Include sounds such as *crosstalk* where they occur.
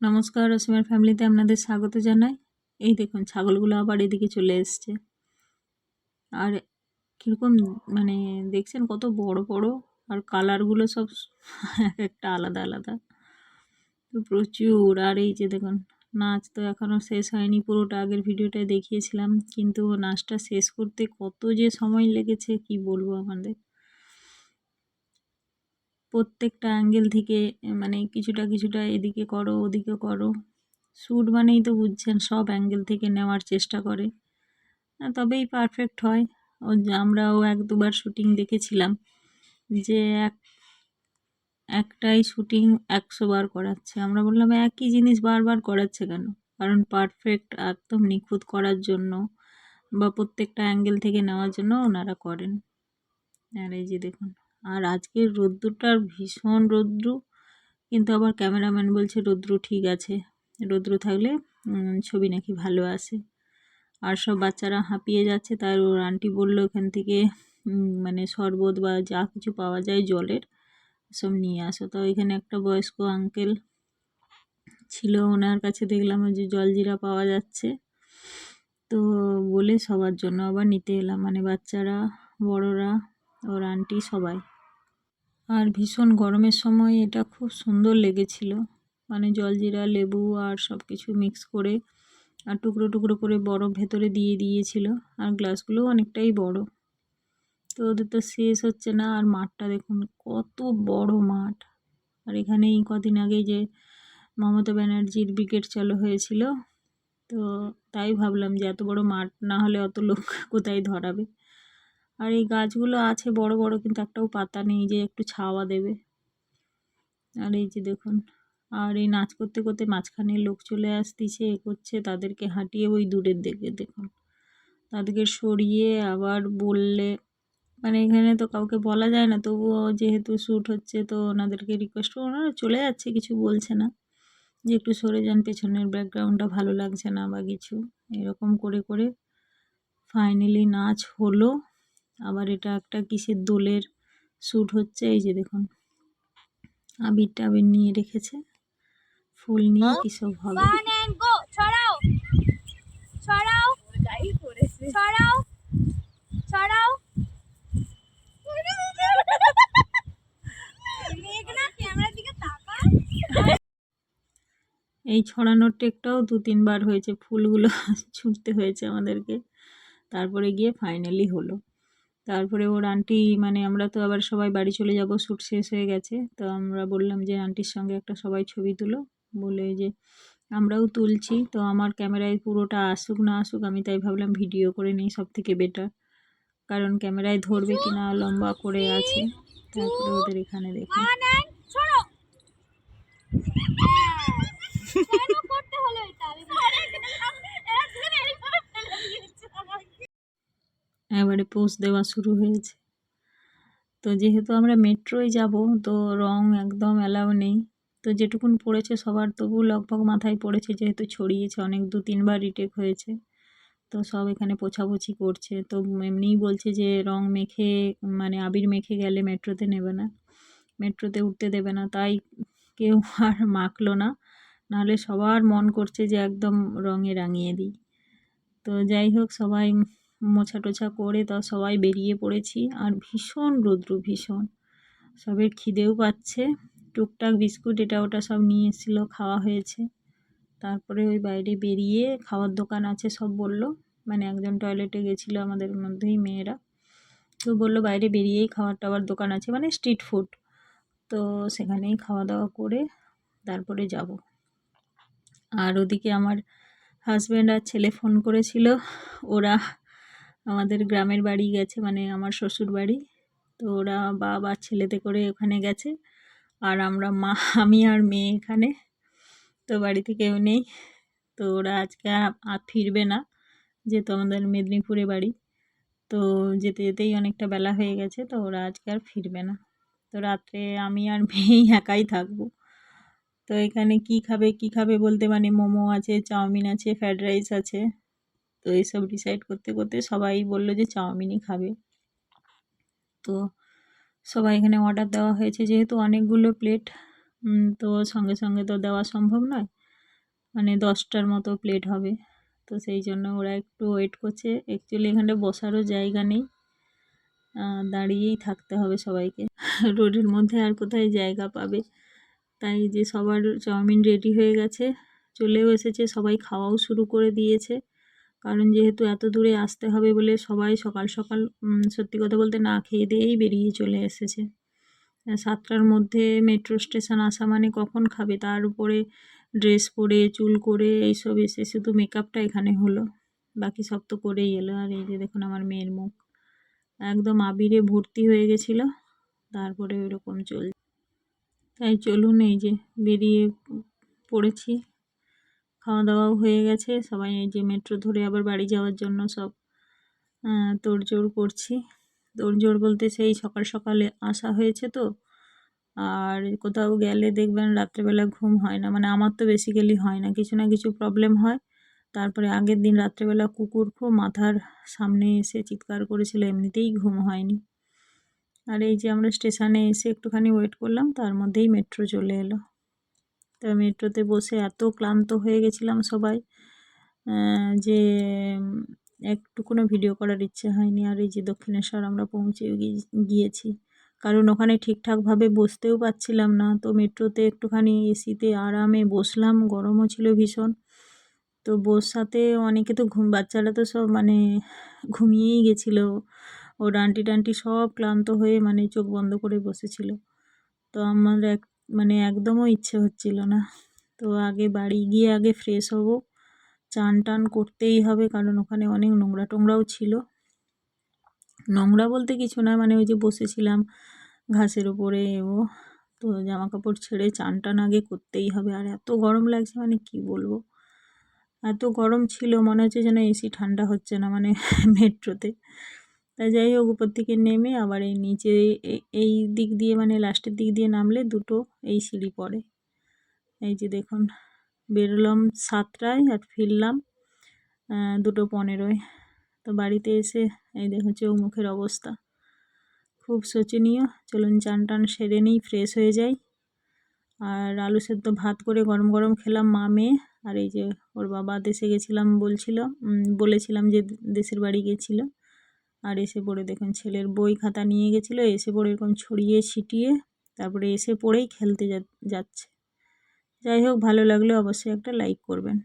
নমস্কার অসীমের ফ্যামিলিতে আপনাদের স্বাগত জানাই। এই দেখুন, ছাগলগুলো আবার এদিকে চলে এসছে। আর কীরকম মানে দেখছেন কত বড় বড়, আর কালারগুলো সব এক একটা আলাদা আলাদা। প্রচুর, আর এই যে দেখুন, নাচ তো এখনও শেষ হয়নি, পুরোটা আগের ভিডিওটায় দেখিয়েছিলাম, কিন্তু নাচটা শেষ করতে কত যে সময় লেগেছে, কি বলব আমাদের। প্রত্যেকটা অ্যাঙ্গেল থেকে মানে কিছুটা কিছুটা এদিকে করো, ওদিকে করো। শ্যুট মানেই তো বুঝছেন, সব অ্যাঙ্গেল থেকে নেওয়ার চেষ্টা করে। তবেই পারফেক্ট হয়। ও, আমরাও এক দুবার শ্যুটিং দেখেছিলাম যে এক, একটাই শ্যুটিং একশো বার করাচ্ছে। আমরা বললাম, একই জিনিস বারবার করাচ্ছে কেন? কারণ পারফেক্ট একদম নিখুঁত করার জন্য বা প্রত্যেকটা অ্যাঙ্গেল থেকে নেওয়ার জন্য ওনারা করেন। আর এই যে দেখুন। আর আজকের রোদ্দুরটার ভীষণ রৌদ্রু কিন্তু আবার ক্যামেরাম্যান বলছে রৌদ্রু ঠিক আছে। রৌদ্রু থাকলে ছবি নাকি ভালো আসে। আর সব বাচ্চারা হাঁপিয়ে যাচ্ছে। তার ওর আন্টি বলল, এখান থেকে মানে শরবত বা যা কিছু পাওয়া যায় জলের, সব নিয়ে আসো। তো এখানে একটা বয়স্ক আঙ্কেল ছিল। ওনার কাছে দেখলাম যে জলজিরা পাওয়া যাচ্ছে। তো বলে সবার জন্য আবার নিতে এলাম। মানে বাচ্চারা, বড়রা, ওর আন্টি সবাই। আর ভীষণ গরমের সময় এটা খুব সুন্দর লেগেছিল। মানে জলজিরা লেবু আর সব কিছু মিক্স করে আর টুকরো টুকরো করে বরফ ভেতরে দিয়ে দিয়েছিল। আর গ্লাসগুলোও অনেকটাই বড়। তো ওদের তো শেষ হচ্ছে না। আর মাঠটা দেখুন, কত বড় মাঠ। আর এখানেই কদিন আগে যে মমতা ব্যানার্জির ব্রিগেড চালু হয়েছিল, তো তাই ভাবলাম যে এত বড় মাঠ না হলে অত লোক কোথায় ধরাবে? আর এই গাছগুলো আছে বড় বড়, কিন্তু একটাও পাতা নেই যে একটু ছাওয়া দেবে। আর এই যে দেখুন, আর এই নাচ করতে করতে মাঝখানে লোক চলে আসতেছে, এ করছে, তাদেরকে হাঁটিয়ে ওই দূরের দিকে দেখুন। তাদেরকে সরিয়ে আবার বললে মানে এখানে তো কাউকে বলা যায় না, তবুও যেহেতু শ্যুট হচ্ছে, তো ওনাদেরকে রিকোয়েস্ট ওনারা চলে যাচ্ছে, কিছু বলছে না। যে একটু সরে যান, পেছনের ব্যাকগ্রাউন্ডটা ভালো লাগছে না বা কিছু। এরকম করে করে ফাইনালি নাচ হলো। আবার এটা একটা কিসের দোলের শ্যুট হচ্ছে এই যে দেখুন। আবির টাবির নিয়ে রেখেছে। ফুল নিয়ে কি সব হবে? ছড়াও! ছড়াও! ছড়াও! ছড়াও! এই ছড়ানোর টেকটাও দু তিনবার হয়েছে। ফুলগুলো *laughs* ছুটতে হয়েছে আমাদেরকে। তারপরে গিয়ে ফাইনালি হলো। তারপরে ওর আন্টি মানে আমরা তো আবার সবাই বাড়ি চলে যাব শ্যুট শেষ হয়ে গেছে তো আমরা বললাম যে আন্টির সঙ্গে একটা সবাই ছবি তুলো বলে যে আমরাও তুলছি তো আমার ক্যামেরায় পুরোটা আসুক না আসুক আমি তাই ভাবলাম ভিডিও করে নিই সব থেকে বেটার কারণ ক্যামেরায় ধরবে কি না লম্বা করে আছে তারপরে ওদের এখানে দেখুন এবারে পোস্ট দেওয়া শুরু হয়েছে। তো যেহেতু আমরা মেট্রোয় যাব, তো রং একদম অ্যালাউ নেই। তো যেটুকুন পড়েছে সবার তবু লগভগ মাথায় পড়েছে, যেহেতু ছড়িয়েছে অনেক, দু, তিনবার রিটেক হয়েছে। তো সব এখানে পোছাপুছি করছে। তো এমনিই বলছে যে রং মেখে মানে আবির মেখে গেলে মেট্রোতে নেবে না। মেট্রোতে উঠতে দেবে না। তাই কেউ *laughs* আর মাখলো না। নাহলে সবার মন করছে যে একদম রঙে রাঙিয়ে দিই। তো যাই হোক, সবাই মোছা টোছা করে তা সবাই বেরিয়ে পড়েছি আর ভীষণ রৌদ্র, ভীষণ। সবের খিদেও পাচ্ছে। টুকটাক বিস্কুট এটা ওটা সব নিয়ে এসেছিল, খাওয়া হয়েছে। তারপরে ওই বাইরে বেরিয়ে খাওয়ার দোকান আছে সব বলল। মানে একজন টয়লেটে গেছিল আমাদের মধ্যেই মেয়েরা। তো বলল বাইরে বেরিয়েই খাওয়ার টাওয়ার দোকান আছে মানে স্ট্রিট ফুড। তো সেখানেই খাওয়া দাওয়া করে তারপরে যাব। আর ওদিকে আমার হাজব্যান্ড আর ছেলে ফোন করেছিল। ওরা আমাদের গ্রামের বাড়ি গেছে মানে আমার শ্বশুর বাড়ি। তো ওরা বাবা ছেলেতে করে ওখানে গেছে, আর আমরা মা, আমি আর মেয়ে এখানে। তো বাড়িতে কেউ নেই। তো ওরা আজকে আর ফিরবে না, যেহেতু আমাদের মেদিনীপুরে বাড়ি। তো যেতে যেতেই অনেকটা বেলা হয়ে গেছে, তো ওরা আজকে আর ফিরবে না। তো রাত্রে আমি আর মেয়েই একাই থাকব। তো এখানে কি খাবে কি খাবে বলতে মানে মোমো আছে, চাউমিন আছে ফ্রায়েড রাইস আছে। তো এইসব ডিসাইড করতে করতে সবাই বলল যে চাউমিনই খাবে। তো সবাই এখানে অর্ডার দেওয়া হয়েছে। যেহেতু অনেকগুলো প্লেট তো সঙ্গে সঙ্গে তো দেওয়া সম্ভব নয়। মানে দশটার মতো প্লেট হবে। তো সেই জন্য ওরা একটু ওয়েট করছে। অ্যাকচুয়ালি এখানে বসারও জায়গা নেই। দাঁড়িয়েই থাকতে হবে সবাইকে। রোডের মধ্যে আর কোথায় জায়গা পাবে? তাই যে সবার চাউমিন রেডি হয়ে গেছে। চলেও এসেছে। সবাই খাওয়াও শুরু করে দিয়েছে। কারণ যেহেতু এত দূরে আসতে হবে বলে সবাই সকাল সকাল সত্যি কথা বলতে না খেয়ে দিয়েই বেরিয়ে চলে এসেছে। সাতটার মধ্যে মেট্রো স্টেশন আসা মানে কখন খাবে? তার উপরে ড্রেস পরে, চুল করে এইসব এসে শুধু মেকআপটা এখানে হলো। বাকি সব তো করেই এলো। আর এই যে দেখুন আমার মেয়ের মুখ। একদম আবিরে ভর্তি হয়ে গেছিল। তারপরে ওইরকম চল তাই চলুন এই যে বেরিয়ে পড়েছি। খাওয়া দাওয়াও হয়ে গেছে। সবাই এই যে মেট্রো ধরে আবার বাড়ি যাওয়ার জন্য সব তোড়জোড় করছি। তোড়জোড় বলতে সেই সকাল সকালে আসা হয়েছে তো। আর কোথাও গেলে দেখবেন রাত্রেবেলা ঘুম হয় না। মানে আমার তো বেসিক্যালি হয় না। কিছু না কিছু প্রবলেম হয়। তারপরে আগের দিন রাত্রেবেলা কুকুর খুব মাথার সামনে এসে চিৎকার করেছিল। এমনিতেই ঘুম হয়নি। আর এই যে আমরা স্টেশনে এসে একটুখানি ওয়েট করলাম। তার মধ্যেই মেট্রো চলে এলো। তো মেট্রোতে বসে এত ক্লান্ত হয়ে গেছিলাম সবাই যে উম, একটুকুনো ভিডিও করার ইচ্ছে হয়নি। আর এই যে দক্ষিণেশ্বর আমরা পৌঁছে গিয়েছি। কারণ ওখানে ঠিকঠাকভাবে বসতেও পারছিলাম না। তো মেট্রোতে একটুখানি এসিতে আরামে বসলাম। গরমও ছিল ভীষণ। তো বসাতে অনেকে তো ঘুম বাচ্চারা তো সব মানে ঘুমিয়েই গেছিল। ওর আন্টি টান্টি সব ক্লান্ত হয়ে মানে চোখ বন্ধ করে বসেছিল। তো আমার এক মানে একদমও ইচ্ছে হচ্ছিল না। তো আগে বাড়ি গিয়ে আগে ফ্রেশ হব। চান টান করতেই হবে কারণ ওখানে অনেক নোংরা টোংরাও ছিল। নোংরা বলতে কিছু না মানে ওই যে বসেছিলাম ঘাসের ওপরে ও, তো জামা কাপড় ছেড়ে চান টান আগে করতেই হবে। আর এত গরম লাগছে মানে কি বলব? এত গরম ছিল, মনে হচ্ছে যেন এসি ঠান্ডা হচ্ছে না মানে *laughs* মেট্রোতে। তা যাই হোক, উপর থেকে নেমে আবার এই নিচে এই দিক দিয়ে মানে লাস্টের দিক দিয়ে নামলে দুটো এই সিঁড়ি পড়ে। এই যে দেখুন, বেরোলাম সাতটায় আর ফিরলাম দুটো পনেরোয়। তো বাড়িতে এসে এই দেখো দেখুন চৌমুখের অবস্থা। খুব শোচনীয়। চলুন চান টান সেরে নিই, ফ্রেশ হয়ে যাই। আর আলু সেদ্ধ ভাত করে গরম গরম খেলাম মা মেয়ে। আর এই যে ওর বাবা দেশে গেছিলাম বলছিল বলেছিলাম যে দেশের বাড়ি গেছিল। আর এসে পড়ে দেখুন, ছেলের বই খাতা নিয়ে গেছিল, এসে পড়ে এরকম ছড়িয়ে ছিটিয়ে তারপরে এসে পড়েই খেলতে যাচ্ছে। যাই হোক, ভালো লাগলে, অবশ্যই একটা লাইক করবেন।